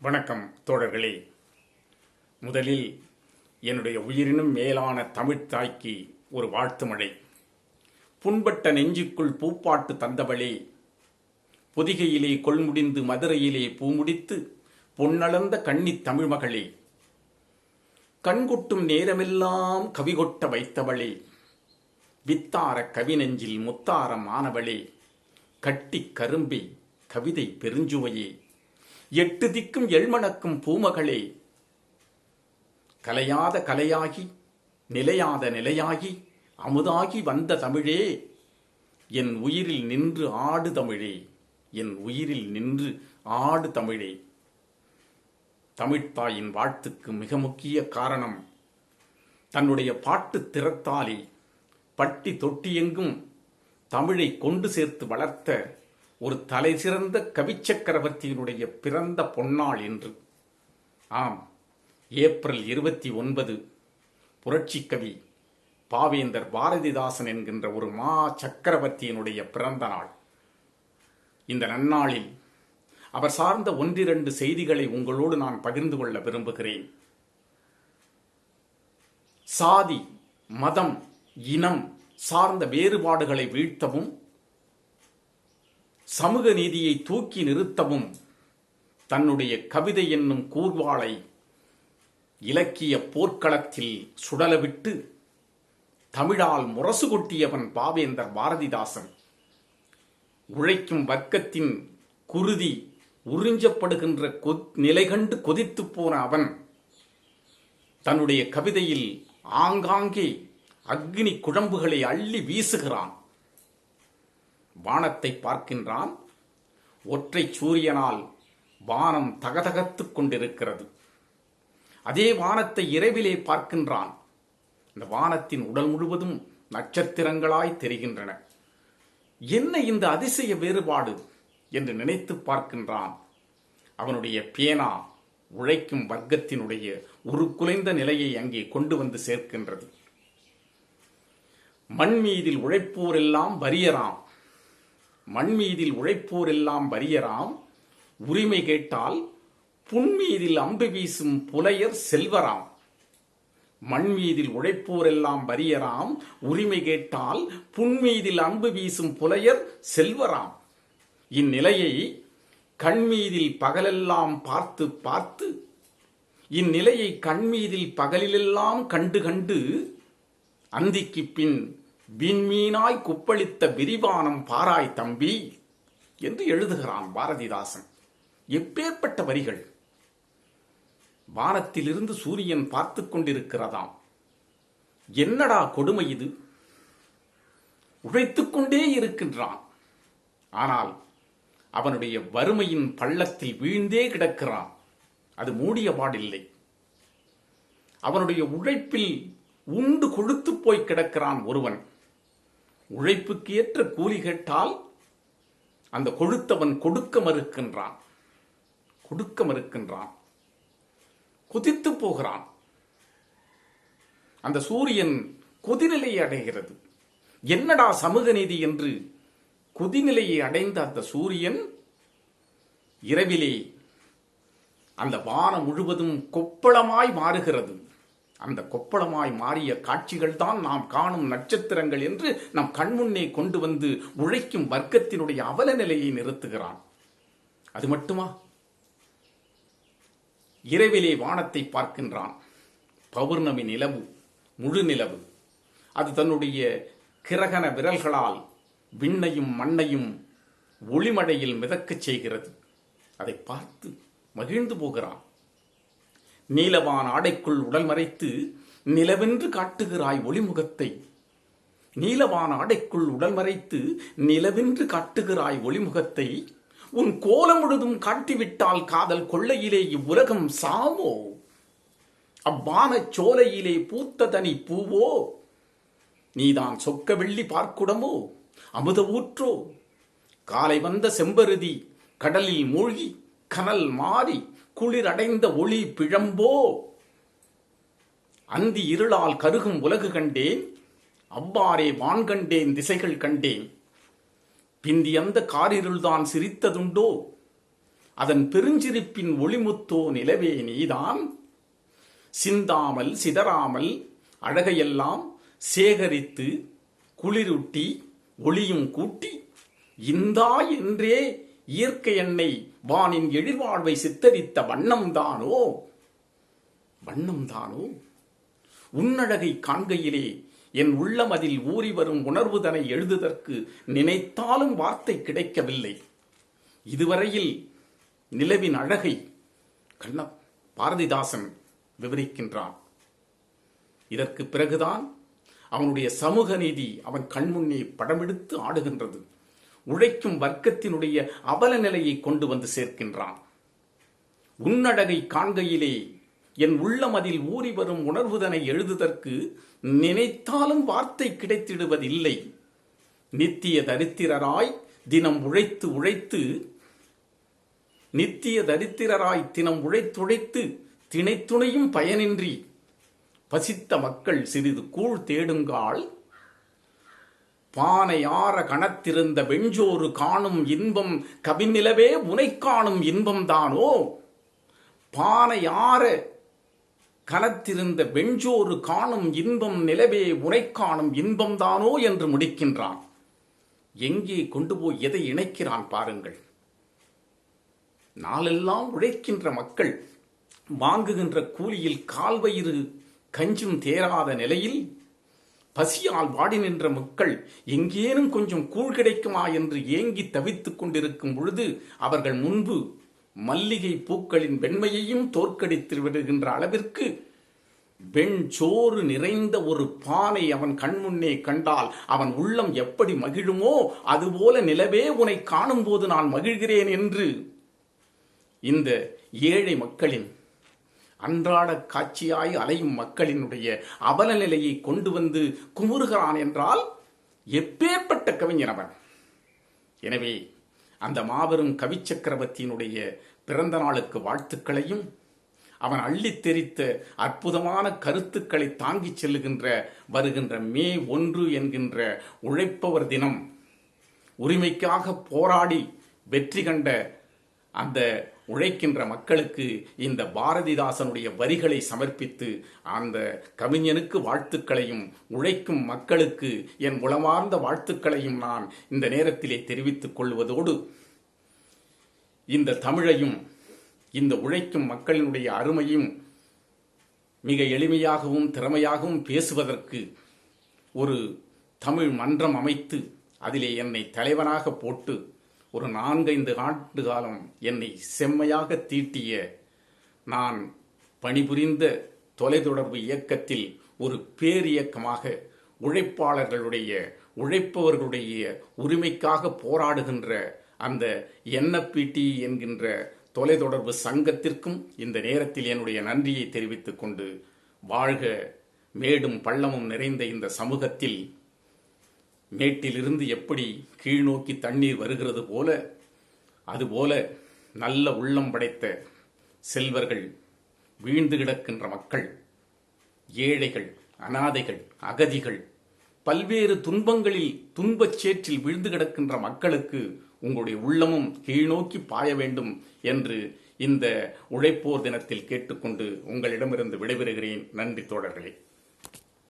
வணக்கம் தோழர்களே. முதலில் என்னுடைய உயிரினும் மேலான தமிழ்த்தாய்க்கு ஒரு வாழ்த்து மழை புண்பட்ட நெஞ்சுக்குள் பூப்பாட்டு தந்தவளே பொதிகையிலே கொள்முடிந்து மதுரையிலே பூமுடித்து பொன்னளந்த கண்ணி தமிழ்மகளே. கண்கொட்டும் நேரமெல்லாம் கவிகொட்ட வைத்தவளே வித்தார கவினெஞ்சில் முத்தாரம் ஆனவளே கட்டிக் கரும்பே கவிதை பெருஞ்சுவையே. எட்டு திக்கும் எள்மணக்கும் பூமகளே. கலையாத கலையாகி நிலையாத நிலையாகி அமுதாகி வந்த தமிழே. என் உயிரில் நின்று ஆடு தமிழே. என் உயிரில் நின்று ஆடு தமிழே. தமிழ்த்தாயின் வாழ்த்துக்கு மிக முக்கிய காரணம் தன்னுடைய பாட்டு திறத்தாலே பட்டி தொட்டியெங்கும் தமிழை கொண்டு சேர்த்து வளர்த்த ஒரு தலை சிறந்த கவிச்சக்கரவர்த்தியினுடைய பிறந்த பொன்னாள் என்று. ஆம் ஏப்ரல் இருபத்தி ஒன்பது புரட்சி கவி பாவேந்தர் பாரதிதாசன் என்கின்ற ஒரு மா சக்கரவர்த்தியினுடைய பிறந்த நாள். இந்த நன்னாளில் அவர் சார்ந்த ஒன்றிரண்டு செய்திகளை உங்களோடு நான் பகிர்ந்து கொள்ள விரும்புகிறேன். சாதி மதம் இனம் சார்ந்த வேறுபாடுகளை வீழ்த்தவும் சமூக நீதியை தூக்கி நிறுத்தவும் தன்னுடைய கவிதை என்னும் கூர்வாளை இலக்கிய போர்க்களத்தில் சுடலவிட்டு தமிழால் முரசு கொட்டியவன் பாவேந்தர் பாரதிதாசன். உழைக்கும் வர்க்கத்தின் குருதி உறிஞ்சப்படுகின்ற கொ- நிலை கண்டு கொதித்துப் போன அவன். தன்னுடைய கவிதையில் ஆங்காங்கே அக்னி குழம்புகளை அள்ளி வீசுகிறான். வானத்தை பார்க்கின்றான். ஒற்றை சூரியனால் வானம் தகதகத்துக் கொண்டிருக்கிறது. அதே வானத்தை இரவிலே பார்க்கின்றான். இந்த வானத்தின் உடல் முழுவதும் நட்சத்திரங்களாய் தெரிகின்றன. என்ன இந்த அதிசய வேறுபாடு என்று நினைத்து பார்க்கின்றான். அவனுடைய பேனா உழைக்கும் வர்க்கத்தினுடைய உருக்குலைந்த நிலையை அங்கே கொண்டு வந்து சேர்க்கின்றது. மண் மீதில் உழைப்போரெல்லாம் வரியறான் மண்மீதில் உழைப்போர் உழைப்போரெல்லாம் வறியராம். உரிமை கேட்டால் புன்மீதில் அம்பு வீசும் புலையர் செல்வராம். மண்மீதில் உழைப்போர் உழைப்போரெல்லாம் வறியராம். உரிமை கேட்டால் புன்மீதில் அம்பு வீசும் புலையர் செல்வராம். இந்நிலையை கண்மீதில் பகலெல்லாம் பார்த்து பார்த்து இந்நிலையை கண்மீதில் பகலிலெல்லாம் கண்டு கண்டு அந்திக்கு பின் விண்மீனாய் குப்பளித்த விரிவானம் பாராய் தம்பி என்று எழுதுகிறான் பாரதிதாசன். எப்பேற்பட்ட வரிகள்? வானத்திலிருந்து சூரியன் பார்த்து கொண்டிருக்கிறதாம். என்னடா கொடுமை இது? உழைத்து கொண்டே இருக்கின்றான். ஆனால் அவனுடைய வறுமையின் பள்ளத்தில் வீழ்ந்தே கிடக்கிறான். அது மூடிய பாடில்லை. அவனுடைய உழைப்பில் உண்டு கொழுத்து போய் கிடக்கிறான் ஒருவன். உழைப்புக்கு ஏற்ற கூலி கேட்டால் அந்த கொழுத்தவன் கொடுக்க மறுக்கின்றான். கொடுக்க மறுக்கின்றான். குதித்து போகிறான். அந்த சூரியன் கொதிநிலையை அடைகிறது. என்னடா சமூக நீதி என்று கொதிநிலையை அடைந்த அந்த சூரியன் இரவிலே அந்த வானம் முழுவதும் கொப்பளமாய் மாறுகிறது. அந்த கொப்பளமாய் மாறிய காட்சிகள் தான் நாம் காணும் நட்சத்திரங்கள் என்று நம் கண்முன்னே கொண்டு வந்து உழைக்கும் வர்க்கத்தினுடைய அவல நிலையை நிறுத்துகிறான். அது மட்டுமா? இரவிலே வானத்தை பார்க்கின்றான். பௌர்ணமி நிலவு முழு நிலவு. அது தன்னுடைய கிரகண விரல்களால் விண்ணையும் மண்ணையும் ஒளிமழையில் மிதக்கச் செய்கிறது. அதை பார்த்து மகிழ்ந்து போகிறான். நீலவான் ஆடைக்குள் உடல் மறைத்து நிலவென்று காட்டுகிறாய் ஒளிமுகத்தை. நீலவான் ஆடைக்குள் உடல் மறைத்து நிலவென்று காட்டுகிறாய் ஒளிமுகத்தை. உன் கோலம் முழுதும் காட்டிவிட்டால் காதல் கொள்ளையிலே இவ்வுலகம் சாமோ? அவ்வானச் சோலையிலே பூத்த தனி பூவோ? நீதான் சொக்க வெள்ளி பார்க்குடமோ? அமுத ஊற்றோ காலை வந்த செம்பருதி கடலில் மூழ்கி கனல் மாறி குளிர் அடைந்த ஒளி பிழம்போ? அந்தி இருளால் கருகும் உலகு கண்டேன் அவ்வாறே வான் கண்டேன் திசைகள் கண்டேன். பிந்தி அந்த காரிருள்தான் சிரித்ததுண்டோ? அதன் பெருஞ்சிரிப்பின் ஒளிமுத்தோ நிலவே நீதான்? சிந்தாமல் சிதறாமல் அழகையெல்லாம் சேகரித்து குளிரூட்டி ஒளியும் கூட்டி இந்தா என்றே இயற்கை எண்ணெய் வானின் எழில்வாழ்வை சித்தரித்த வண்ணம்தானோ? வண்ணம்தானோ? உன்னழகை காண்கையிலே என் உள்ளம் அதில் ஊறி வரும் உணர்வுதனை எழுதுதற்கு நினைத்தாலும் வார்த்தை கிடைக்கவில்லை. இதுவரையில் நிலவின் அழகை கண்ண பாரதிதாசன் விவரிக்கின்றான். இதற்கு பிறகுதான் அவனுடைய சமூக நீதி அவன் கண்முன்னே படமெடுத்து ஆடுகின்றது. உழைக்கும் வர்க்கத்தினுடைய அவல நிலையை கொண்டு வந்து சேர்க்கின்றான். உன்னடகை காண்கையிலே என் உள்ளம் அதில் ஊறி வரும் உணர்வுதனை எழுதுதற்கு நினைத்தாலும் வார்த்தை கிடைத்திடுவதில்லை. நித்திய தரித்திரராய் தினம் உழைத்து உழைத்து நித்திய தரித்திரராய் தினம் உழைத்துழைத்து திணைத்துணையும் பயனின்றி பசித்த மக்கள் சிறிது கூழ் தேடுங்கால் பானை ஆற கணத்திருந்த வெஞ்சோறு காணும் இன்பம் கவிநிலவே உனை காணும் இன்பம்தானோ பானை ஆற கனத்திருந்த வெஞ்சோறு காணும் இன்பம் நிலவே உனை காணும் இன்பம்தானோ என்று முடிக்கின்றான். எங்கே கொண்டு போய் எதை இணைக்கிறான் பாருங்கள். நாளெல்லாம் உழைக்கின்ற மக்கள் வாங்குகின்ற கூலியில் கால்வயிறு கஞ்சும் தேராத நிலையில் பசியால் வாடி நின்ற மக்கள் எங்கேனும் கொஞ்சம் கூழ் கிடைக்குமா என்று ஏங்கி தவித்துக் கொண்டிருக்கும் பொழுது அவர்கள் முன்பு மல்லிகை பூக்களின் வெண்மையையும் தோற்கடித்து விடுகின்ற அளவிற்கு வெண் சோறு நிறைந்த ஒரு பானை அவன் கண்முன்னே கண்டால் அவன் உள்ளம் எப்படி மகிழுமோ அதுபோல நிலவே உனை காணும் போது நான் மகிழ்கிறேன் என்று இந்த ஏழை மக்களின் அன்றாட காட்சியாய் அலையும் மக்களினுடைய அவல நிலையை கொண்டு வந்து குமுறுகிறான் என்றால் எப்பேற்பட்ட கவிஞன் அவன் எனவே அந்த மாபெரும் கவிச்சக்கரவர்த்தியினுடைய பிறந்த நாளுக்கு வாழ்த்துக்களையும் அவன் அள்ளித் தெரித்த அற்புதமான கருத்துக்களை தாங்கிச் செல்லுகின்ற வருகின்ற மே ஒன்று என்கின்ற உழைப்பவர் தினம் உரிமைக்காக போராடி வெற்றி கண்ட அந்த உழைக்கின்ற மக்களுக்கு இந்த பாரதிதாசனுடைய வரிகளை சமர்ப்பித்து அந்த கவிஞனுக்கு வாழ்த்துக்களையும் உழைக்கும் மக்களுக்கு என் உளமார்ந்த வாழ்த்துக்களையும் நான் இந்த நேரத்திலே தெரிவித்துக் கொள்வதோடு இந்த தமிழையும் இந்த உழைக்கும் மக்களினுடைய அருமையும் மிக எளிமையாகவும் திறமையாகவும் பேசுவதற்கு ஒரு தமிழ் மன்றம் அமைத்து அதிலே என்னை தலைவனாக போட்டு ஒரு நான்கைந்து ஆண்டு காலம் என்னை செம்மையாக தீட்டிய நான் பணிபுரிந்த தொலைத்தொடர்பு இயக்கத்தில் ஒரு பேரியக்கமாக உழைப்பாளர்களுடைய உழைப்பவர்களுடைய உரிமைக்காக போராடுகின்ற அந்த என்எப்பிடி என்கின்ற தொலைத்தொடர்பு சங்கத்திற்கும் இந்த நேரத்தில் என்னுடைய நன்றியை தெரிவித்துக் கொண்டு வாழ்க மேடும் பள்ளமும் நிறைந்த இந்த சமூகத்தில் மேட்டிலிருந்து எப்படி கீழ்நோக்கி தண்ணீர் வருகிறது போல அதுபோல நல்ல உள்ளம் படைத்த செல்வர்கள் வீழ்ந்து கிடக்கின்ற மக்கள் ஏழைகள் அனாதைகள் அகதிகள் பல்வேறு துன்பங்களில் துன்பச் சேற்றில் வீழ்ந்து கிடக்கின்ற மக்களுக்கு உங்களுடைய உள்ளமும் கீழ்நோக்கி பாய வேண்டும் என்று இந்த உழைப்போர் தினத்தில் கேட்டுக்கொண்டு உங்களிடமிருந்து விடைபெறுகிறேன். நன்றி தோழர்களே.